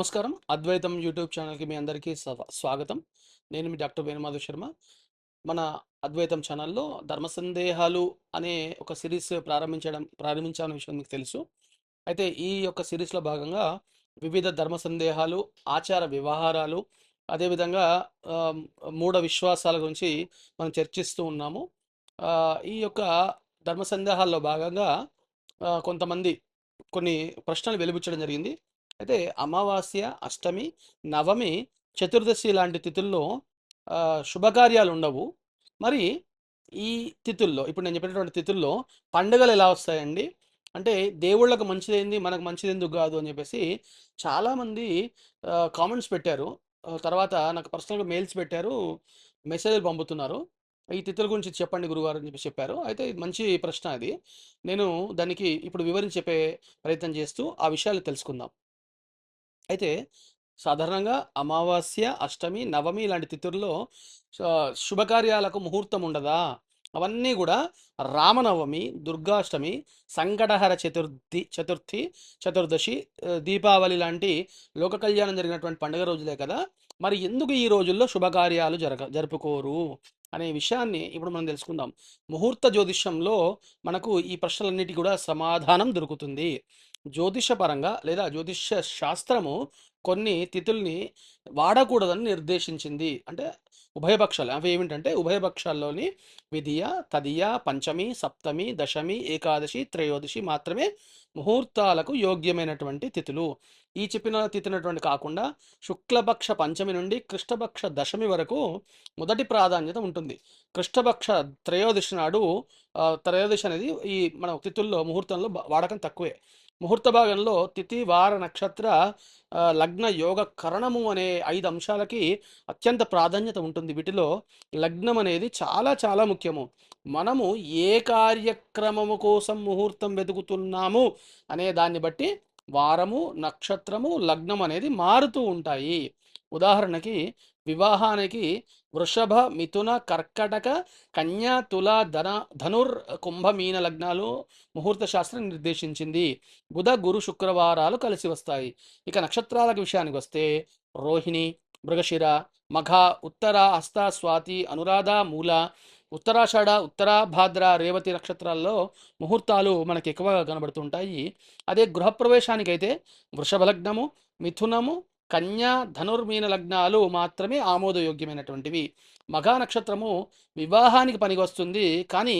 నమస్కారం. అద్వైతం యూట్యూబ్ ఛానల్కి మీ అందరికీ స్వ- స్వాగతం. నేను మీ డాక్టర్ వేణుమాధవ్ శర్మ. మన అద్వైతం ఛానల్లో ధర్మ సందేహాలు అనే ఒక సిరీస్ ప్రారంభించడం ప్రారంభించాలనే విషయం మీకు తెలుసు. అయితే ఈ యొక్క సిరీస్లో భాగంగా వివిధ ధర్మ సందేహాలు ఆచార వ్యవహారాలు అదేవిధంగా మూఢ విశ్వాసాల గురించి మనం చర్చిస్తూ ఉన్నాము. ఈ యొక్క ధర్మ సందేహాల్లో భాగంగా కొంతమంది కొన్ని ప్రశ్నలు వెలిబుచ్చడం జరిగింది. అయితే అమావాస్య అష్టమి నవమి చతుర్దశి లాంటి తిథుల్లో శుభకార్యాలు ఉండవు మరి ఈ తిథుల్లో ఇప్పుడు నేను చెప్పినటువంటి తిథుల్లో పండుగలు ఎలా వస్తాయండి? అంటే దేవుళ్ళకు మంచిదేంది మనకు మంచిది ఎందుకు కాదు అని చెప్పేసి చాలామంది కామెంట్స్ పెట్టారు. తర్వాత నాకు పర్సనల్గా మెయిల్స్ పెట్టారు మెసేజ్లు పంపుతున్నారు. ఈ తిథుల గురించి చెప్పండి గురుగారు అని చెప్పి చెప్పారు. అయితే మంచి ప్రశ్న అది. నేను దానికి ఇప్పుడు వివరించి చెప్పే ప్రయత్నం చేస్తూ ఆ విషయాలు తెలుసుకుందాం. అయితే సాధారణంగా అమావాస్య అష్టమి నవమి ఇలాంటి తిథుల్లో శుభకార్యాలకు ముహూర్తం ఉండదా? అవన్నీ కూడా రామనవమి దుర్గాష్టమి సంకటహర చతుర్థి చతుర్థి చతుర్దశి దీపావళి లాంటి లోక కళ్యాణం జరిగినటువంటి పండుగ రోజులే కదా! మరి ఎందుకు ఈ రోజుల్లో శుభకార్యాలు జరగ జరుపుకోరు? అనే విషయాన్ని ఇప్పుడు మనం తెలుసుకుందాం. ముహూర్త జ్యోతిష్యంలో మనకు ఈ ప్రశ్నలన్నిటి కూడా సమాధానం దొరుకుతుంది. జ్యోతిషపరంగా లేదా జ్యోతిష శాస్త్రము కొన్ని తిథుల్ని వాడకూడదని నిర్దేశించింది. అంటే ఉభయపక్షాలు అవి ఏమిటంటే ఉభయపక్షాల్లోని విధియ తదియ పంచమి సప్తమి దశమి ఏకాదశి త్రయోదశి మాత్రమే ముహూర్తాలకు యోగ్యమైనటువంటి తిథులు. ఈ చెప్పిన తిథినటువంటి కాకుండా శుక్లపక్ష పంచమి నుండి కృష్ణపక్ష దశమి వరకు మొదటి ప్రాధాన్యత ఉంటుంది. కృష్ణపక్ష త్రయోదశి నాడు త్రయోదశి అనేది ఈ మన తిథుల్లో ముహూర్తంలో వాడకం తక్కువే. ముహూర్త భాగంలో తిథి వార నక్షత్ర లగ్న యోగ కరణము అనే ఐదు అంశాలకి అత్యంత ప్రాధాన్యత ఉంటుంది. వీటిలో లగ్నం అనేది చాలా చాలా ముఖ్యము. మనము ఏ కార్యక్రమము కోసం ముహూర్తం వెతుకుతున్నాము అనే దాన్ని బట్టి వారము నక్షత్రము లగ్నం అనేది మారుతూ ఉంటాయి. ఉదాహరణకి వివాహానికి వృషభ మిథున కర్కటక కన్యా తుల ధన ధనుర్ కుంభమీన లగ్నాలు ముహూర్త శాస్త్రం నిర్దేశించింది. బుధ గురు శుక్రవారాలు కలిసి వస్తాయి. ఇక నక్షత్రాల విషయానికి వస్తే రోహిణి మృగశిర మఘ ఉత్తర హస్త స్వాతి అనురాధ మూల ఉత్తరాషాఢ ఉత్తరాభాద్ర రేవతి నక్షత్రాల్లో ముహూర్తాలు మనకి ఎక్కువగా కనబడుతుంటాయి. అదే గృహప్రవేశానికైతే వృషభ లగ్నము మిథునము కన్యా ధనుర్మీన లగ్నాలు మాత్రమే ఆమోదయోగ్యమైనటువంటివి. మఘా నక్షత్రము వివాహానికి పనికొస్తుంది కానీ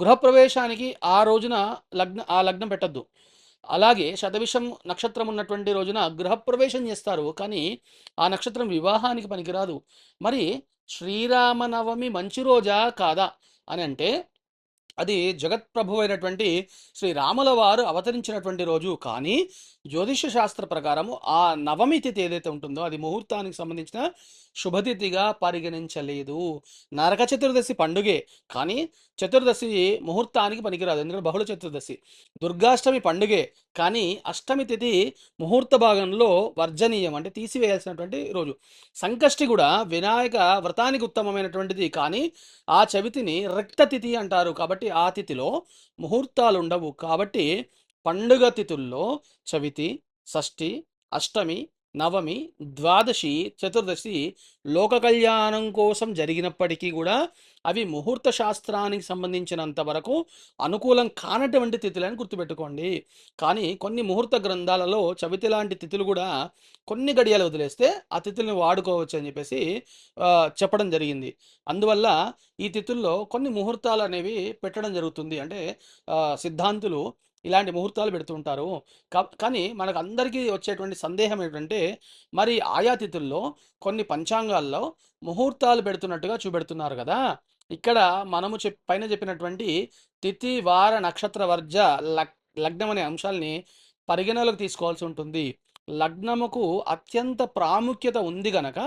గృహప్రవేశానికి ఆ రోజున లగ్న ఆ లగ్నం పెట్టద్దు. అలాగే శతవిషం నక్షత్రం ఉన్నటువంటి రోజున గృహప్రవేశం చేస్తారు కానీ ఆ నక్షత్రం వివాహానికి పనికిరాదు. మరి శ్రీరామనవమి మంచి రోజా కాదా అని అంటే అది జగత్ప్రభు అయినటువంటి శ్రీరాముల వారు అవతరించినటువంటి రోజు. కానీ జ్యోతిష శాస్త్ర ప్రకారము ఆ నవమి తిథి ఏదైతే ఉంటుందో అది ముహూర్తానికి సంబంధించిన శుభతిథిగా పరిగణించలేదు. నరక చతుర్దశి పండుగే. కానీ చతుర్దశి ముహూర్తానికి పనికిరాదు. ఎందుకంటే బహుళ చతుర్దశి. దుర్గాష్టమి పండుగే. కానీ అష్టమి తిథి ముహూర్త భాగంలో వర్జనీయం అంటే తీసివేయాల్సినటువంటి రోజు. సంకష్టి కూడా వినాయక వ్రతానికి ఉత్తమమైనటువంటిది. కానీ ఆ చవితిని రక్త తిథి అంటారు. కాబట్టి ఆ తిథిలో ముహూర్తాలు ఉండవు. కాబట్టి పండుగ తిథుల్లో చవితి షష్ఠి అష్టమి నవమి ద్వాదశి చతుర్దశి లోక కళ్యాణం కోసం జరిగినప్పటికీ కూడా అవి ముహూర్త శాస్త్రానికి సంబంధించినంత వరకు అనుకూలం కానటువంటి తిథులని గుర్తుపెట్టుకోండి. కానీ కొన్ని ముహూర్త గ్రంథాలలో చవితి లాంటి తిథులు కూడా కొన్ని గడియాలు వదిలేస్తే ఆ తిథుల్ని వాడుకోవచ్చు అని చెప్పేసి చెప్పడం జరిగింది. అందువల్ల ఈ తిథుల్లో కొన్ని ముహూర్తాలు అనేవి పెట్టడం జరుగుతుంది. అంటే సిద్ధాంతులు ఇలాంటి ముహూర్తాలు పెడుతుంటారు కా- కానీ మనకు అందరికీ వచ్చేటువంటి సందేహం ఏంటంటే మరి ఆయా తిథుల్లో కొన్ని పంచాంగాల్లో ముహూర్తాలు పెడుతున్నట్టుగా చూపెడుతున్నారు కదా! ఇక్కడ మనము చెప్ పైన చెప్పినటువంటి తిథి వార నక్షత్ర వర్జ లగ్నం అనే అంశాలని పరిగణలోకి తీసుకోవాల్సి ఉంటుంది. లగ్నముకు అత్యంత ప్రాముఖ్యత ఉంది గనక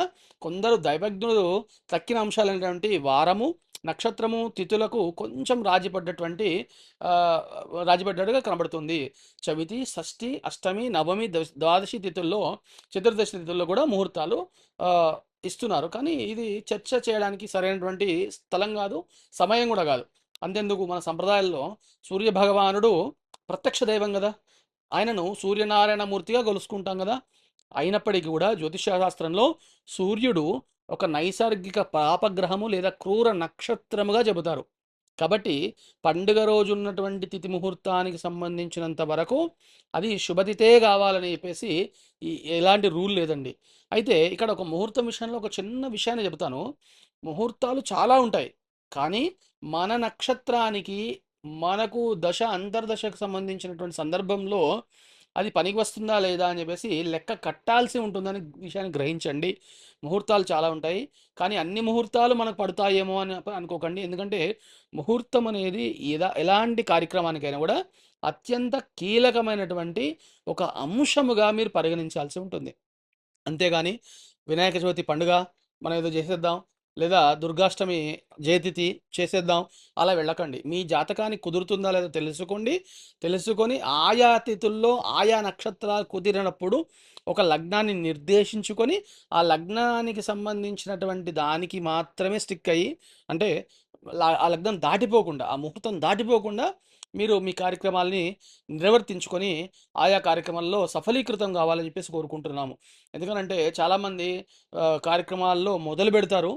కొందరు దైవజ్ఞులు తక్కిన అంశాలైనటువంటి వారము నక్షత్రము తిథులకు కొంచెం రాజీపడ్డటువంటి రాజీపడ్డట్టుగా కనబడుతుంది. చవితి షష్ఠి అష్టమి నవమి ద్వాదశి తిథుల్లో చతుర్దశి తిథుల్లో కూడా ముహూర్తాలు ఇస్తున్నారు. కానీ ఇది చర్చ చేయడానికి సరైనటువంటి స్థలం కాదు సమయం కూడా కాదు. అంతెందుకు మన సంప్రదాయాల్లో సూర్య భగవానుడు ప్రత్యక్ష దైవం కదా. ఆయనను సూర్యనారాయణ మూర్తిగా కొలుసుకుంటాం కదా. అయినప్పటికీ కూడా జ్యోతిష శాస్త్రంలో సూర్యుడు ఒక నైసర్గిక పాపగ్రహము లేదా క్రూర నక్షత్రముగా చెబుతారు. కాబట్టి పండుగ రోజు ఉన్నటువంటి తిథి ముహూర్తానికి సంబంధించినంత వరకు అది శుభతిథే కావాలని చెప్పేసి ఎలాంటి రూల్ లేదండి. అయితే ఇక్కడ ఒక ముహూర్తం విషయంలో ఒక చిన్న విషయాన్ని చెబుతాను. ముహూర్తాలు చాలా ఉంటాయి. కానీ మన నక్షత్రానికి మనకు దశ అంతర్దశకు సంబంధించినటువంటి సందర్భంలో అది పనికి వస్తుందా లేదా అని చెప్పేసి లెక్క కట్టాల్సి ఉంటుందని విషయాన్ని గ్రహించండి. ముహూర్తాలు చాలా ఉంటాయి. కానీ అన్ని ముహూర్తాలు మనకు పడతాయేమో అని అనుకోకండి. ఎందుకంటే ముహూర్తం అనేది ఎలా ఎలాంటి కార్యక్రమానికైనా కూడా అత్యంత కీలకమైనటువంటి ఒక అంశముగా మీరు పరిగణించాల్సి ఉంటుంది. అంతేగాని వినాయక చవితి పండుగ మనం ఏదో చేసేద్దాం లేదా దుర్గాష్టమి జయతిథి చేసేద్దాం అలా వెళ్ళకండి. మీ జాతకానికి కుదురుతుందా లేదా తెలుసుకోండి. తెలుసుకొని ఆయా తిథుల్లో ఆయా నక్షత్రాలు కుదిరినప్పుడు ఒక లగ్నాన్ని నిర్దేశించుకొని ఆ లగ్నానికి సంబంధించినటువంటి దానికి మాత్రమే స్టిక్ అయ్యి అంటే ఆ లగ్నం దాటిపోకుండా ఆ ముహూర్తం దాటిపోకుండా మీరు మీ కార్యక్రమాలని నిర్వర్తించుకొని ఆయా కార్యక్రమాల్లో సఫలీకృతం కావాలని చెప్పేసి కోరుకుంటున్నాము. ఎందుకనంటే చాలామంది కార్యక్రమాల్లో మొదలు పెడతారు.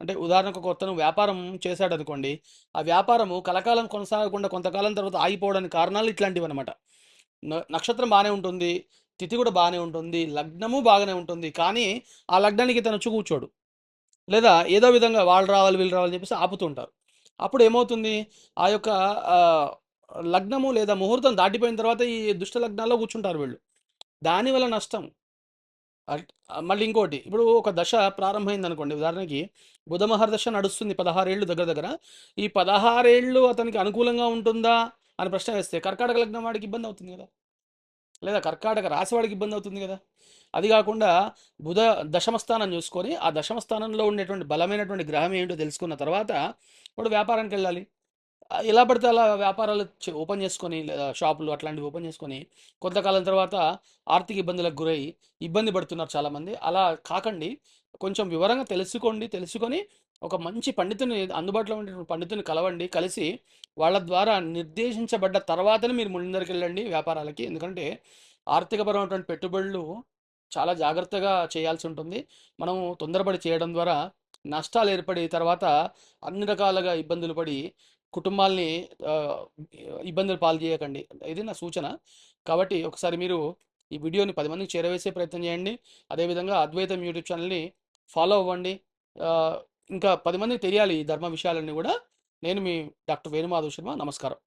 అంటే ఉదాహరణకు ఒక అతను వ్యాపారం చేశాడు అనుకోండి ఆ వ్యాపారము కలకాలం కొనసాగకుండా కొంతకాలం తర్వాత ఆగిపోవడానికి కారణాలు ఇట్లాంటివి అనమాట నక్షత్రం బాగానే ఉంటుంది తిథి కూడా బాగానే ఉంటుంది లగ్నము బాగానే ఉంటుంది కానీ ఆ లగ్నానికి తను వచ్చి కూర్చోడు. లేదా ఏదో విధంగా వాళ్ళు రావాలి వీళ్ళు రావాలని చెప్పేసి ఆపుతుంటారు అప్పుడు ఏమవుతుంది? ఆ యొక్క లగ్నము లేదా ముహూర్తం దాటిపోయిన తర్వాత ఈ దుష్ట లగ్నాల్లో కూర్చుంటారు వీళ్ళు. దానివల్ల నష్టం. మళ్ళీ ఇంకోటి. ఇప్పుడు ఒక దశ ప్రారంభమైంది అనుకోండి ఉదాహరణకి బుధ మహర్దశ నడుస్తుంది పదహారేళ్ళు దగ్గర దగ్గర. ఈ పదహారేళ్ళు అతనికి అనుకూలంగా ఉంటుందా అని ప్రశ్న వేస్తే కర్కాటక లగ్నం వాడికి ఇబ్బంది అవుతుంది కదా. లేదా కర్కాటక రాశి వాడికి ఇబ్బంది అవుతుంది కదా. అది కాకుండా బుధ దశమస్థానం చూసుకొని ఆ దశమస్థానంలో ఉండేటువంటి బలమైనటువంటి గ్రహం ఏంటో తెలుసుకున్న తర్వాత వాడు వ్యాపారానికి వెళ్ళాలి. ఎలా పడితే అలా వ్యాపారాలు ఓపెన్ చేసుకొని లేదా షాపులు అట్లాంటివి ఓపెన్ చేసుకొని కొంతకాలం తర్వాత ఆర్థిక ఇబ్బందులకు గురై ఇబ్బంది పడుతున్నారు చాలామంది. అలా కాకండి కొంచెం వివరంగా తెలుసుకోండి తెలుసుకొని ఒక మంచి పండితుని అందుబాటులో ఉండే పండితుని కలవండి కలిసి వాళ్ళ ద్వారా నిర్దేశించబడ్డ తర్వాతనే మీరు ముందరికి వెళ్ళండి వ్యాపారాలకి. ఎందుకంటే ఆర్థికపరమైనటువంటి పెట్టుబడులు చాలా జాగ్రత్తగా చేయాల్సి ఉంటుంది. మనం తొందరపడి చేయడం ద్వారా నష్టాలు ఏర్పడి తర్వాత అన్ని రకాలుగా ఇబ్బందులు పడి కుటుంబాల్ని ఇబ్బందులు పాలు చేయకండి ఇది నా సూచన. కాబట్టి ఒకసారి మీరు ఈ వీడియోని పది మందికి చేరవేసే ప్రయత్నం చేయండి అదేవిధంగా అద్వైతం యూట్యూబ్ ఛానల్ని ఫాలో అవ్వండి. ఇంకా పది మందికి తెలియాలి ఈ ధర్మ విషయాలన్నీ కూడా నేను మీ డాక్టర్ వేణుమాధవ్ శర్మ. నమస్కారం.